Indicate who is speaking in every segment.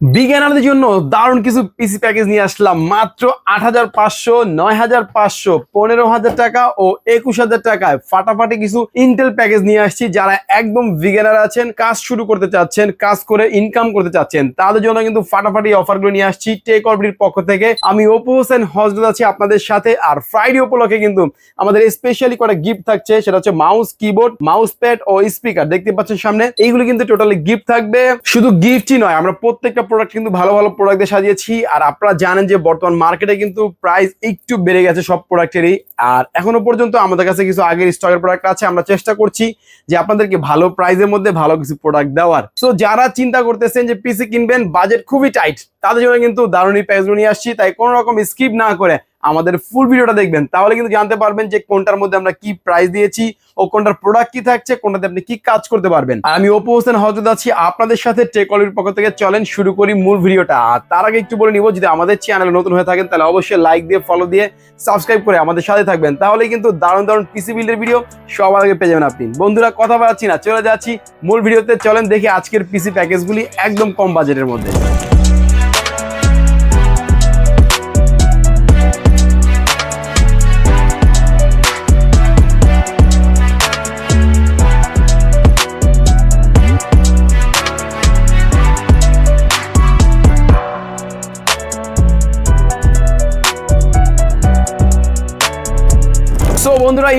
Speaker 1: বিজ্ঞানারদের জন্য দারুণ কিছু পিসি প্যাকেজ নিয়ে আসলাম। মাত্র আট হাজার পাঁচশো, নয় হাজার পাঁচশো, পনেরো হাজার টাকা ও একুশ হাজার টাকায় ফাটাফাটি কিছু ইন্টেল প্যাকেজ নিয়ে আসছি। যারা একদম বিজ্ঞানার আছেন, কাজ শুরু করতে চাচ্ছেন, কাজ করে ইনকাম করতে চাচ্ছেন, তাদের জন্য কিন্তু ফাটাফাটি অফারগুলো নিয়ে আসছি টেক অরবির পক্ষ থেকে। আমি অপু হোসেন হজরত আছি আপনাদের সাথে। আর ফ্রাইডে উপলক্ষে কিন্তু আমাদের স্পেশালি কটা গিফট থাকছে, সেটা হচ্ছে মাউস কিবোর্ড মাউস প্যাড ও স্পিকার দেখতে পাচ্ছেন সামনে, এইগুলো কিন্তু টোটালি গিফট থাকবে। শুধু গিফটই নয়, আমরা প্রত্যেকটা প্রোডাক্ট কিন্তু ভালো ভালো প্রোডাক্ট দিয়ে সাজিয়েছি। আর আপনারা জানেন যে বর্তমান মার্কেটে কিন্তু প্রাইস একটু বেড়ে গেছে সব প্রোডাক্টেরই আর এখনও পর্যন্ত আমাদের কাছে কিছু আগের স্টকের প্রোডাক্ট আছে। আমরা চেষ্টা করছি যে আপনাদেরকে ভালো প্রাইসের মধ্যে ভালো কিছু প্রোডাক্ট দেওয়ার। সো যারা চিন্তা করতেছেন যে পিসি কিনবেন বাজেট খুবই টাইট তাদের জন্য কিন্তু দারুণী প্যাকেজগুলো নিয়ে আসছি। তাই কোনো রকম স্কিপ না করে আমাদের ফুল ভিডিওটা দেখবেন। তাহলে কিন্তু জানতে পারবেন যে কোনটার মধ্যে আমরা কি প্রাইস দিয়েছি ও কোনটার প্রোডাক্ট কি থাকছে, কোনটাতে আপনি কি কাজ করতে পারবেন। আর আমি ওপো হোসেন হজরত আছি। আপনাদের সাথে টেকলির পক্ষ থেকে চলেন শুরু করি মূল ভিডিওটা আর তার আগে একটু বলে নিব, যদি আমাদের চ্যানেল নতুন হয়ে থাকেন, তাহলে অবশ্যই লাইক দিয়ে ফলো দিয়ে সাবস্ক্রাইব করে আমাদের সাথে থাকবেন। তাহলে কিন্তু দারুণ দারুণ পিসি বিল্ডের ভিডিও সবার আগে পেয়ে যাবেন আপনি। বন্ধুরা, কথা বলাচ্ছি না, চলে যাচ্ছি মূল ভিডিওতে চলেন দেখি আজকের পিসি প্যাকেজগুলি একদম কম বাজেটের মধ্যে।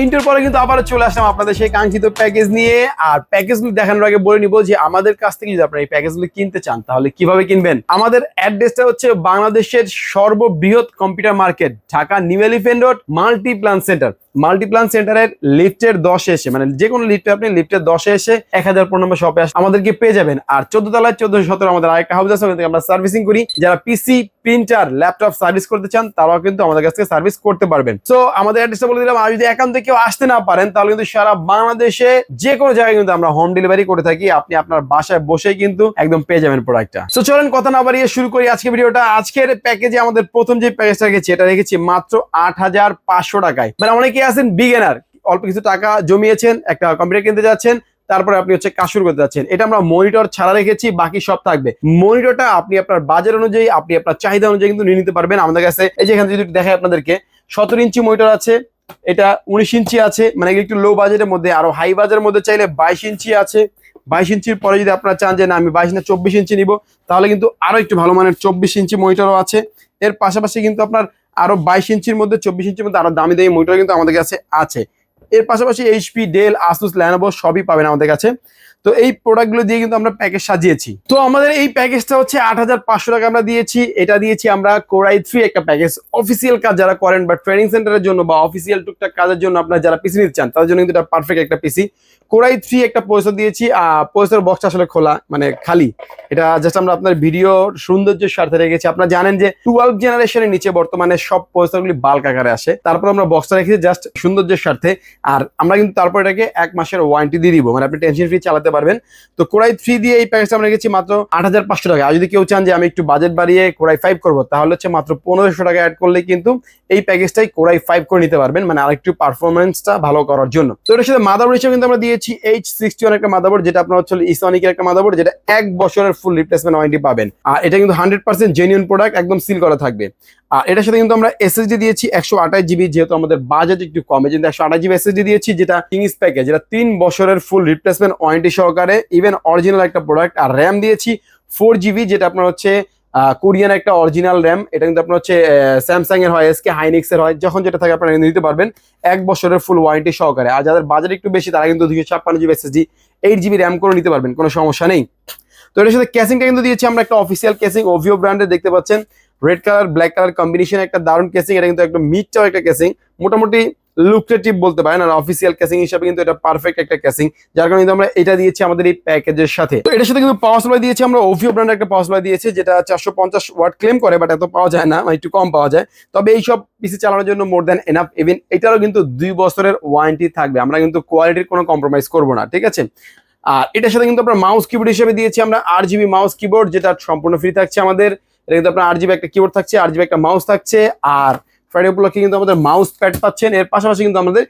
Speaker 1: ইন্টার পরে কিন্তু আবার চলে আসলাম আপনাদের সেই কাঙ্ক্ষিত প্যাকেজ নিয়ে। আর প্যাকেজগুলো দেখানোর আগে বলে নিব যে আমাদের কাছ থেকে যদি আপনারা এই প্যাকেজগুলো কিনতে চান, তাহলে কীভাবে কিনবেন? আমাদের অ্যাড্রেসটা হচ্ছে বাংলাদেশের সর্ববৃহৎ computer market Dhaka New Elephant Road Multiplan Centre Multiplan সেন্টারের লিফটের দশে এসে মানে যে কোনো লিফটে আপনি লিফটের দশে এসে এক হাজার পনেরো নম্বর শপে আসে আমাদেরকে পেয়ে যাবেন। আর চোদ্দ তলায় চোদ্দ সতেরো আমাদের আরেকটা হাউস আছে থেকে আমরা সার্ভিসিং করি। যারা পিসি প্রিন্টার ল্যাপটপ সার্ভিস করতে চান, তারাও কিন্তু আমাদের কাছ থেকে সার্ভিস করতে পারবেন। তো আমাদের অ্যাড্রেসটা বলে দিলাম, আর যদি একান্ত কেউ আসতে না পারেন, তাহলে কিন্তু সারা বাংলাদেশে যে কোনো জায়গায় কিন্তু আমরা হোম ডেলিভারি করে থাকি। আপনি আপনার বাসায় বসেই কিন্তু একদম পেয়ে যাবেন প্রোডাক্টটা তো চলেন কথা না বাড়িয়ে শুরু করি আজকে ভিডিওটা আজকের প্যাকেজে আমাদের প্রথম যে প্যাকেজটা রেখেছি, এটা রেখেছি মাত্র আট হাজার পাঁচশো টাকায়। মানে অনেকে আছেন? বিগেনার। অল্প কিছু টাকা জমিয়েছেন, একটা কম্পিউটার কিনতে যাচ্ছেন, তারপরে আপনি হচ্ছে কাজ শুরু করতে যাচ্ছেন। এটা আমরা মনিটর ছাড়া রেখেছি, বাকি সব থাকবে। মনিটরটা আপনি আপনার বাজার অনুযায়ী, আপনি আপনার চাহিদা অনুযায়ী কিন্তু নিয়ে নিতে পারবেন আমাদের কাছে। এই যে এখানে যদি দেখায় আপনাদেরকে, সতেরো ইঞ্চি মনিটর আছে, এটা উনিশ ইঞ্চি আছে মানে একটু লো বাজেটের মধ্যে, আরও হাই বাজারের মধ্যে চাইলে বাইশ ইঞ্চি আছে। বাইশ ইঞ্চির পরে যদি আপনারা চান যে, না, আমি বাইশ না, চব্বিশ ইঞ্চি নিব, তাহলে কিন্তু আরও একটু ভালো মানের চব্বিশ ইঞ্চি মনিটরও আছে। এর পাশাপাশি কিন্তু আপনার আরও বাইশ ইঞ্চির মধ্যে, চব্বিশ ইঞ্চির মধ্যে আরও দামি দামি মনিটর কিন্তু আমাদের কাছে আছে। এর পাশাপাশি এইচপি ডেল আসুস ল্যানোভো সবই পাবেন আমাদের কাছে। তো এই প্রোডাক্টগুলো দিয়ে কিন্তু আমরা প্যাকেজ সাজিয়েছি। তো আমাদের এই প্যাকেজটা হচ্ছে আট হাজার পাঁচশো টাকা আমরা দিয়েছি। এটা দিয়েছি আমরা কোরাই থ্রি একটা প্যাকেজ অফিসিয়াল কাজ যারা করেন বা ট্রেনিং সেন্টারের জন্য বা অফিসিয়াল টুকটাক কাজের জন্য আপনারা যারা পিসি নিতে চান, তাদের জন্য কিন্তু এটা পারফেক্ট একটা পিসি কোরাই থ্রি একটা পয়সা দিয়েছি। পয়সার বক্সটা আসলে খোলা মানে খালি। এটা জাস্ট আমরা আপনার ভিডিও সৌন্দর্যের স্বার্থে রেখেছি। আপনারা জানেন যে টুয়েলভ জেনারেশনের নিচে বর্তমানে সব পয়সাগুলি বাল্ক আকারে আসে। তারপর আমরা বক্সটা রেখেছি জাস্ট সৌন্দর্যের স্বার্থে। আর আমরা কিন্তু তারপর এটাকে এক মাসের ওয়ারেন্টি দিয়ে দিব। মানে আপনি টেনশন ফ্রি চালাতে পারবেন। তো কোরাই থ্রি দিয়ে এই প্যাকেজটা আমরা রেখেছি মাত্র আট হাজার পাঁচশো টাকা। আর যদি কেউ চান যে আমি একটু বাজেট বাড়িয়ে কোরাই ফাইভ করব, তাহলে হচ্ছে মাত্র পনেরোশো টাকা অ্যাড করলে কিন্তু এই প্যাকেজটাই কোরাই ফাইভ করে নিতে পারবেন। মানে আরেকটু পারফরমেন্সটা ভালো করার জন্য। তো এটার সাথে মাদারবোর্ড হিসেবে কিন্তু আমরা দিয়েছি এইচ সিক্সটি ওয়ান একটা মাদারবোর্ড যেটা আপনার হচ্ছে ইসনিকের একটা মাদারবোর্ড যেটা এক বছরের ফুল রিপ্লেসমেন্ট ওয়ারেন্টি পাবেন। আর এটা কিন্তু হান্ড্রেড পার্সেন্ট জেনুইন প্রোডাক্ট একদম সিল করা থাকবে। আর এটার সাথে কিন্তু আমরা এসএসডি দিয়েছি একশো আঠাশ জিবি যেহেতু আমাদের বাজেট একটু কমে কিন্তু একশো আঠাশ জিবি এসএসডি দিয়েছি, যেটা কিংস প্যাকেজ যেটা তিন বছরের ফুল রিপ্লেসমেন্ট ওয়ারেন্টি সহকারে ইভেন অরিজিনাল একটা প্রোডাক্ট আর র্যাম দিয়েছি ফোর জিবি যেটা আপনার হচ্ছে কোরিয়ান একটা অরিজিনাল র্যাম এটা কিন্তু আপনার হচ্ছে স্যামসাং এর হয় এসকে হাইনিক্স এর হয়, যখন যেটা থাকে আপনারা নিতে পারবেন, এক বছরের ফুল ওয়ারেন্টি সহকারে। আর যাদের বাজেট একটু বেশি, তারা কিন্তু দুশো ছাপ্পান্ন GB SSD eight GB RAM করে নিতে পারবেন, কোনো সমস্যা নেই। তো এটার সাথে ক্যাসিংটা কিন্তু দিয়েছি, আমরা একটা অফিসিয়াল ক্যাসিং ওভিও ব্র্যান্ডের দেখতে পাচ্ছেন red colour black colour combination একটা দারুণ কেসিং এটা কিন্তু একটা মিডটাও একটা কেসিং মোটামুটি লুক্রেটিভ বলতে পারেন, আর অফিসিয়াল ক্যাসিং হিসাবে কিন্তু এটা পারফেক্ট একটা ক্যাসিং যার কারণে কিন্তু আমরা এটা দিয়েছি আমাদের এই প্যাকেজের সাথে। তো এটার সাথে কিন্তু পাওয়ার সাপ্লাই দিয়েছি আমরা ওভিও ব্র্যান্ডের একটা পাওয়ার সাপ্লাই দিয়েছি, যেটা চারশো পঞ্চাশ ওয়াট ক্লেম করে বাট এত পাওয়া যায় না একটু কম পাওয়া যায়। তবে এই সব পিসি চালানোর জন্য মোর দ্যান এনাফ ইভেন এটারও কিন্তু দুই বছরের ওয়ারেন্টি থাকবে। আমরা কিন্তু কোয়ালিটির কোনো কম্প্রোমাইজ করব না, ঠিক আছে? আর এটার সাথে কিন্তু আমরা মাউস কিবোর্ড হিসেবে দিয়েছি আমরা আর জিবি মাউস কিবোর্ড যেটা সম্পূর্ণ ফ্রি থাকছে আমাদের। এটা কিন্তু আপনার আর জিবি একটা কিবোর্ড থাকছে আর জিবি একটা মাউস থাকছে, আর ফ্রাইডে উপলক্ষে কিন্তু আমাদের মাউস প্যাড পাচ্ছেন। এর পাশাপাশি কিন্তু আমাদের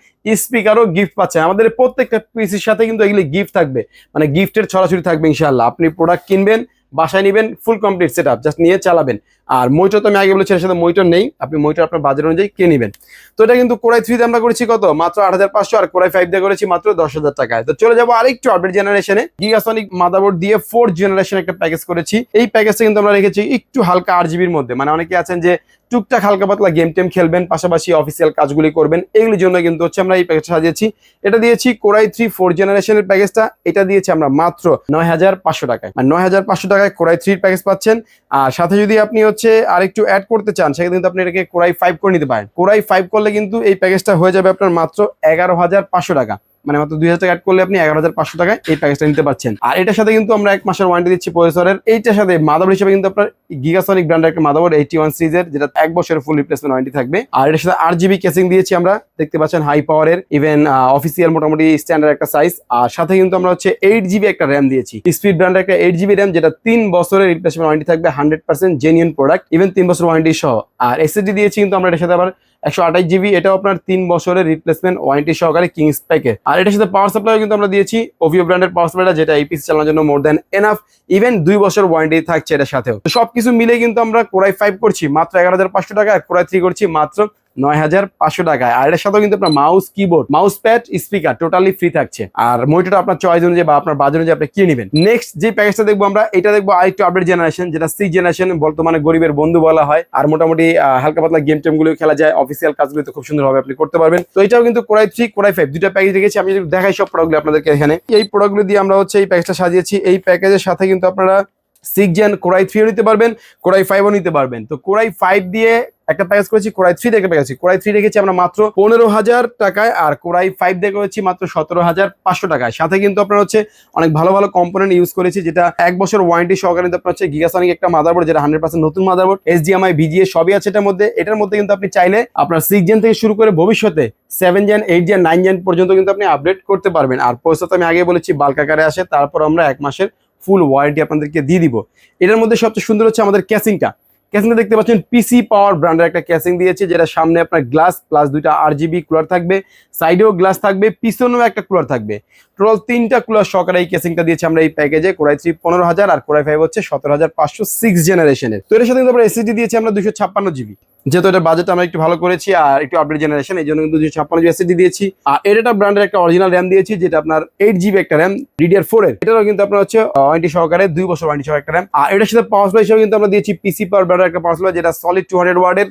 Speaker 1: স্পিকারও গিফট পাচ্ছেন। আমাদের প্রত্যেকটা পিসির সাথে কিন্তু এগুলি গিফট থাকবে। মানে গিফটের ছড়াছড়ি থাকবে ইনশাল্লাহ আপনি প্রোডাক্ট কিনবেন, বাসায় নেবেন full complete set up just নিয়ে চালাবেন। আর মইটার তো আমি আগে বলেছি, এর সাথে মইটার নেই। আপনি মইটার আপনার বাজার অনুযায়ী কিনে নেবেন। তো এটা কিন্তু কোরাই থ্রিতে আমরা করেছি কত? মাত্র আট হাজার পাঁচশো আর কোরাই ফাইভ দিয়ে করেছি মাত্র দশ হাজার টাকায়। তো চলে যাব আরেকটু আপডেট জেনারেশনে গিগাসনিক মাদারবোর্ড দিয়ে ফোর জেনারেশন একটা প্যাকেজ করেছি। এই প্যাকেজটা কিন্তু আমরা রেখেছি একটু হালকা আট জিবির মধ্যে। মানে অনেকে আছেন যে টুকটাক হালকা পাতলা গেম টেম খেলবেন, পাশাপাশি অফিসিয়াল কাজগুলি করবেন, এগুলির জন্য কিন্তু হচ্ছে আমরা এই প্যাকেজটা সাজিয়েছি। এটা দিয়েছি কোরাই থ্রি ফোর জেনারেশনের প্যাকেজটা এটা দিয়েছি আমরা মাত্র নয় হাজার পাঁচশো টাকায়। মানে নয় হাজার পাঁচশো টাকায় কোরাই থ্রির প্যাকেজ পাচ্ছেন। আর সাথে যদি আপনি হচ্ছে আরেকটু অ্যাড করতে চান, সেক্ষেত্রে কিন্তু আপনি এটাকে কোরাই ফাইভ করে নিতে পারেন। কোরাই ফাইভ করলে কিন্তু এই প্যাকেজটা হয়ে যাবে আপনার মাত্র এগারো হাজার পাঁচশো টাকা। মানে মাত্র দুই হাজার টাকা করলে আপনি এগারো হাজার পাঁচশো টাকায় এই প্যাকেজটা নিতে পারছেন। আর এটার সাথে কিন্তু আমরা এক মাসের ওয়ারেন্টি দিচ্ছি প্রসেসরের এইটার সাথে মাদাবোর্ড হিসেবে কিন্তু আপনার গিগাসনিক ব্র্যান্ডের একটা মাদাবোর্ড এইটি ওয়ান সিরিজের যেটা এক বছরের ফুল রিপ্লেসমেন্ট ওয়ারেন্টি থাকবে। আর এটার সাথে আট জিবি কেসিং দিয়েছি আমরা। দেখতে পাচ্ছেন হাই পাওয়ারের ইভেন অফিসিয়াল মোটামুটি স্ট্যান্ডার্ড একটা সাইজ আর সাথে কিন্তু আমরা হচ্ছে এইট জিবি একটা র্যাম দিয়েছি। স্পিড ব্র্যান্ডের একটা এইট জিবি র্যাম যেটা তিন বছরের রিপ্লেসমেন্ট ওয়ারেন্টি থাকবে hundred percent genuine product even তিন বছর ওয়ারেন্টি সহ। আর এসএসডি দিয়েছি কিন্তু আমরা এটার সাথে আবার একশো আঠাশ জিবি, এটাও আপনার তিন বছরের রিপ্লেসমেন্ট ওয়ারেন্টি সহকারে কিংস প্যাকে আর এটার সাথে পাওয়ার সাপ্লাই কিন্তু আমরা দিয়েছি ওভিও ব্র্যান্ডের পাওয়ার সাপ্লাইটা যেটা এপিসি চালানোর জন্য মোর দেন এনাফ ইভেন দুই বছর ওয়ারেন্টি থাকছে এটার সাথেও। সবকিছু মিলে কিন্তু আমরা কোরাই ফাইভ করছি, মাত্র এগারো হাজার পাঁচশো টাকা, আর কোরাই থ্রি করছি মাত্র নয় হাজার পাঁচশো টাকায়। আর এটার সাথেও কিন্তু আপনার mouse keyboard mouse pad speaker totally free থাকছে। আর মনিটরটা আপনার চয়েস অনুযায়ী বা আপনার বাজার অনুযায়ী আপনি কিনে নেবেন। নেক্সট যে প্যাকেজটা দেখব আমরা, এটা দেখব আরেকটু আপডেট জেনারেশন যেটা সি জেনারেশন বর্তমানে গরিবের বন্ধু বলা হয়। আর মোটামুটি হালকা পাতলা গেম টেমগুলো খেলা যায়। অফিসিয়াল কাজগুলো তো খুব সুন্দরভাবে আপনি করতে পারবেন। তো এটাও কিন্তু core i three core i five দুটা প্যাকেজ রেখেছি। আমি দেখাই সব প্রোডাক্টগুলো আপনাদেরকে এখানে। এই প্রোডাক্টগুলো দিয়ে আমরা হচ্ছে এই প্যাকেজটা সাজিয়েছি। এই প্যাকেজের সাথে কিন্তু আপনারা সিক্স জেন কোরাই থ্রিও নিতে পারবেন কোরাই ফাইভও নিতে পারবেন। তো কোরাই ফাইভ দিয়ে একটা প্যাকেজ করেছি কোরাই থ্রি থেকে প্যাকেজ কোরাই থ্রি রেখেছি আমরা মাত্র পনেরো হাজার টাকায়, আর কোরাই ফাইভ দিয়ে করেছি মাত্র সতেরো হাজার পাঁচশো টাকায়। সাথে কিন্তু আপনার হচ্ছে অনেক ভালো ভালো কম্পোনেন্ট ইউজ করেছি, যেটা এক বছর ওয়ারেন্টি সহকারে আপনার হচ্ছে গিগাসনিক একটা মাদারবোর্ড যেটা হান্ড্রেড পার্সেন্ট নতুন মাদারবোর্ড এসডিএমআই ভিজিএ সবই আছে এটার মধ্যে। এটার মধ্যে কিন্তু আপনি চাইলে আপনার সিক্স জেন থেকে শুরু করে ভবিষ্যতে seven gen eight gen nine gen পর্যন্ত কিন্তু আপনি আপডেট করতে পারবেন। আর পয়সা তো আমি আগে বলেছি বাল্ক আকারে আসে, তারপর আমরা এক মাসের ফুল ওয়ারেন্টি আপনাদেরকে দিয়ে দিব। এটার মধ্যে সবচেয়ে সুন্দর হচ্ছে আমাদের ক্যাসিংটা ক্যাসিংটা দেখতে পাচ্ছেন পিসি পাওয়ার ব্র্যান্ডের একটা ক্যাসিং দিয়েছে, যেটা সামনে আপনার গ্লাস প্লাস দুইটা আর জিবি কুলার থাকবে সাইডেও গ্লাস থাকবে, পিছনেও একটা কুলার থাকবে। টোটাল তিনটা কুলার সকালে এই ক্যাসিংটা দিয়েছে আমরা এই প্যাকেজে কোড়াই থ্রি পনেরো হাজার আর কোরাই ফাইভ হচ্ছে সতেরো হাজার পাঁচশো সিক্স জেনারেশনের তো এর সাথে আমরা এসএসডি দিয়েছি আমরা দুশো ছাপ্পান্ন জিবি যেহেতু এটা বাজেট আমরা একটু ভালো করেছি আর একটু আপডেট জেনারেশন এই জন্য কিন্তু দুশো ছাপ্পান্ন জিবি দিয়েছি। আর এটা ব্র্যান্ডের একটা অরিজিনাল র্যাম দিয়েছি, যেটা আপনার এইট জিবি একটা র্যাম ডিডিআর ফোর এর। এটারও কিন্তু আপনার হচ্ছে ওয়ারেন্টি সহকারে দুই বছর ওয়ারেন্টি সহ একটা র্যাম আর এটার সাথে পাওয়ার সাপ্লাই হিসেবে কিন্তু আমরা দিয়েছি পিসি পাওয়ার ব্র্যান্ডের একটা পাওয়ার সাপ্লাই যেটা সলিড টু হান্ড্রেড ওয়ার্ডের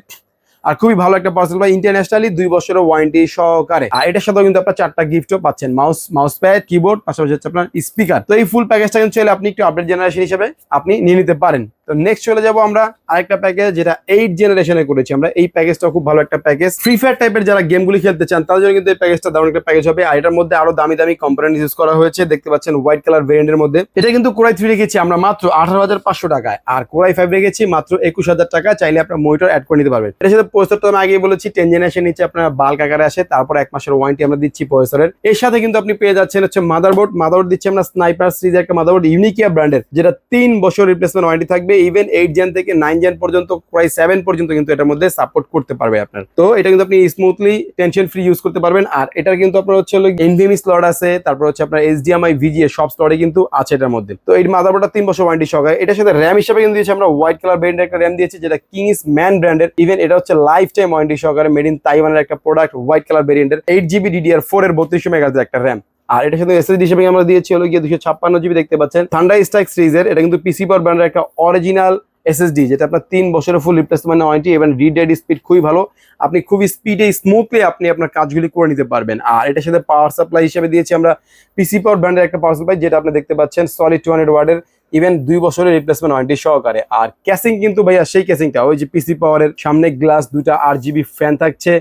Speaker 1: আর খুবই ভালো একটা পার্সেল বা ইন্টারন্যাশনালি দুই বছরের ওয়ারেন্টি সহকারে। আর এটার সাথেও কিন্তু আপনার চারটা গিফটও পাচ্ছেন মাউস মাউস প্যাড কিবোর্ড পাশাপাশি হচ্ছে আপনার স্পিকার তো এই ফুল প্যাকেজটা কিন্তু চাইলে আপনি একটু আপডেট জেনারেশন হিসেবে আপনি নিয়ে নিতে পারেন। তো নেক্সট চলে যাব আমরা আরেকটা প্যাকেজ যেটা এইট জেনারেশনে করেছি আমরা। এই প্যাকেজটা খুব ভালো একটা প্যাকেজ ফ্রি ফায়ার টাইপের যারা গেমগুলি খেলতে চান, তাদের জন্য কিন্তু এই প্যাকেজটা দারুণ একটা প্যাকেজ হবে। আর এটার মধ্যে আরও দামি দামি কম্পোনেন্ট ইউজ করা হয়েছে। দেখতে পাচ্ছেন হোয়াইট কালার ভেরিয়েন্টের মধ্যে। এটা কিন্তু কোরাই থ্রি রেখেছি আমরা মাত্র আঠারো হাজার পাঁচশো টাকায়। আর কোরাই ফাইভ রেখেছি মাত্র একুশ হাজার টাকা। চাইলে আপনার মনিটর অ্যাড করে নিতে পারবেন। এটার সাথে প্রসেসর তো আমি আগেই বলেছি টেন জেনারেশন নিচে আপনার বাল্ক আকারে আসে, তারপর এক মাসের ওয়ারেন্টি আমরা দিচ্ছি প্রসেসরের এর সাথে কিন্তু আপনি পেয়ে যাচ্ছেন হচ্ছে মাদারবোর্ড মাদারবোর্ড দিচ্ছি আমরা স্নাইপার সিরিজের একটা মাদারবোর্ড ইউনিকিয়া ব্র্যান্ডের যেটা তিন বছর রিপ্লেসমেন্ট ওয়ারেন্টি থাকবে ইভেন এইট জেন থেকে নাইন জেন পর্যন্ত, প্রায় সেভেন পর্যন্ত কিন্তু এটার মধ্যে সাপোর্ট করতে পারবে আপনার। তো এটা কিন্তু আপনি স্মুথলি টেনশন ফ্রি ইউজ করতে পারবেন, আর এটার কিন্তু আপনার হচ্ছে এনভিএমই স্লট আছে, তারপর হচ্ছে আপনার এইচডিএমআই ভিজিএ সব স্লটে কিন্তু আছে এটার মধ্যে। তো এই মাদারবোর্ডটা তিন বছর ওয়ারেন্টি সহকারে। এটার সাথে র্যাম হিসেবে কিন্তু দিয়েছি আমরা হোয়াইট কালার ব্র্যান্ডের একটা র্যাম দিয়েছি, যেটা কিংস ম্যান ব্র্যান্ডের ইভেন এটা হচ্ছে লাইফ টাইম ওয়ারেন্টি সহকারে মেড ইন তাইওয়ানের একটা প্রোডাক্ট হোয়াইট কালার ভেরিয়েন্টের এইট জিবি ডিডিআর ফোর এর বত্রিশশো মেগাজের একটা র্যাম আর এটার সাথে এসএসডি হিসেবে আমরা দিয়েছি, হলো গিয়ে দুশো ছাপ্পান্ন জিবি দেখতে পাচ্ছেন। ঠান্ডা স্ট্রাইক সিরিজের এটা কিন্তু পিসি পাওয়ার ব্র্যান্ডের একটা অরিজিনাল এসএসডি যেটা আপনার তিন বছরের ফুল রিপ্লেসমেন্ট ওয়ারেন্টি এবং রিডেড স্পিড খুবই ভালো। আপনি খুবই স্পিডে স্মুথলি আপনি আপনার কাজগুলি করে নিতে পারবেন। আর এটার সাথে পাওয়ার সাপ্লাই হিসেবে দিয়েছি আমরা পিসি পাওয়ার ব্র্যান্ডের একটা পাওয়ার সাপ্লাই যেটা আপনি দেখতে পাচ্ছেন সলিড টু হান্ড্রেড ওয়ার্ডের ইভেন দুই বছরের রিপ্লেসমেন্ট ওয়ারেন্টি সহকারে। আর ক্যাসিং কিন্তু ভাইয়া সেই ক্যাসিংটা ওই যে পিসি পাওয়ারের সামনে গ্লাস দুটা আর জিবি ফ্যান থাকছে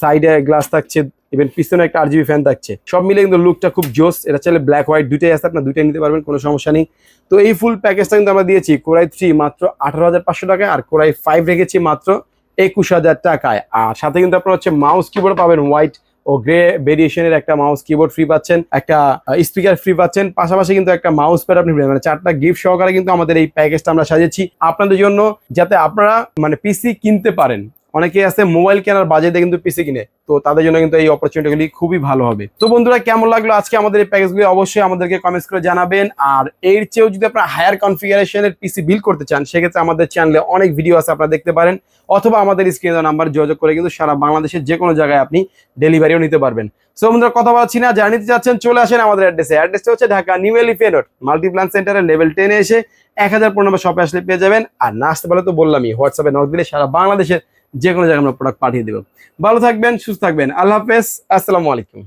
Speaker 1: সাইডে গ্লাস থাকছে ইভেন পিছনে একটা আর জিবি ফ্যান থাকছে। সব মিলে কিন্তু লুকটা খুব জোস, এটা চাইলে ব্ল্যাক হোয়াইট দুইটাই আছে, আপনার দুইটাই নিতে পারবেন, কোনো সমস্যা নেই। তো এই ফুল প্যাকেজটা কিন্তু আমরা দিয়েছি কোরাই থ্রি মাত্র আঠারো হাজার পাঁচশো টাকায় আর কোরাই ফাইভ রেখেছি মাত্র একুশ হাজার টাকায়। আর সাথে কিন্তু আপনার হচ্ছে মাউস কিবোর্ড পাবেন হোয়াইট ও গ্রে ভেরিয়েশনের একটা মাউস কিবোর্ড ফ্রি পাচ্ছেন, একটা স্পিকার ফ্রি পাচ্ছেন, পাশাপাশি কিন্তু একটা মাউস প্যাড আপনি মানে চারটা গিফট সহকারে কিন্তু আমাদের এই প্যাকেজটা আমরা সাজিয়েছি। আপনাদের জন্য যাতে আপনারা মানে পিসি কিনতে পারেন। অনেকে আছে মোবাইল কেনার বাজেটে কিন্তু পিসি কিনে, তো তাদের জন্য কিন্তু এই অপরচুনিটিগুলি খুবই ভালো হবে। তো বন্ধুরা, কেমন লাগল আজকে আমাদের এই প্যাকেজগুলি অবশ্যই আমাদেরকে কমেন্টস করে জানাবেন। আর এর চেয়েও যদি আপনারা হায়ার কনফিগারেশনের পিসি বিল করতে চান, সেক্ষেত্রে আমাদের চ্যানেলে অনেক ভিডিও আছে, আপনারা দেখতে পারেন। অথবা আমাদের স্ক্রিনে নাম্বার যোগাযোগ করে কিন্তু সারা বাংলাদেশের যে কোনো জায়গায় আপনি ডেলিভারিও নিতে পারবেন। সো বন্ধুরা, কথা বলছি না যারা নিতে চাচ্ছেন, চলে আসেন আমাদের অ্যাড্রেসে অ্যাড্রেসটা হচ্ছে Dhaka New Elephant Road Multiplan সেন্টারের লেভেল টেনে এসে এক হাজার পনেরো নম্বর শপে আসলে পেয়ে যাবেন। আর না আসতে পারলে তো বললামই হোয়াটসঅ্যাপে নক দিলে সারা বাংলাদেশের যে কোনো জায়গায় আমরা প্রোডাক্ট পাঠিয়ে দেবো। ভালো থাকবেন, সুস্থ থাকবেন। আল্লাহ হাফেজ, আসসালামু আলাইকুম।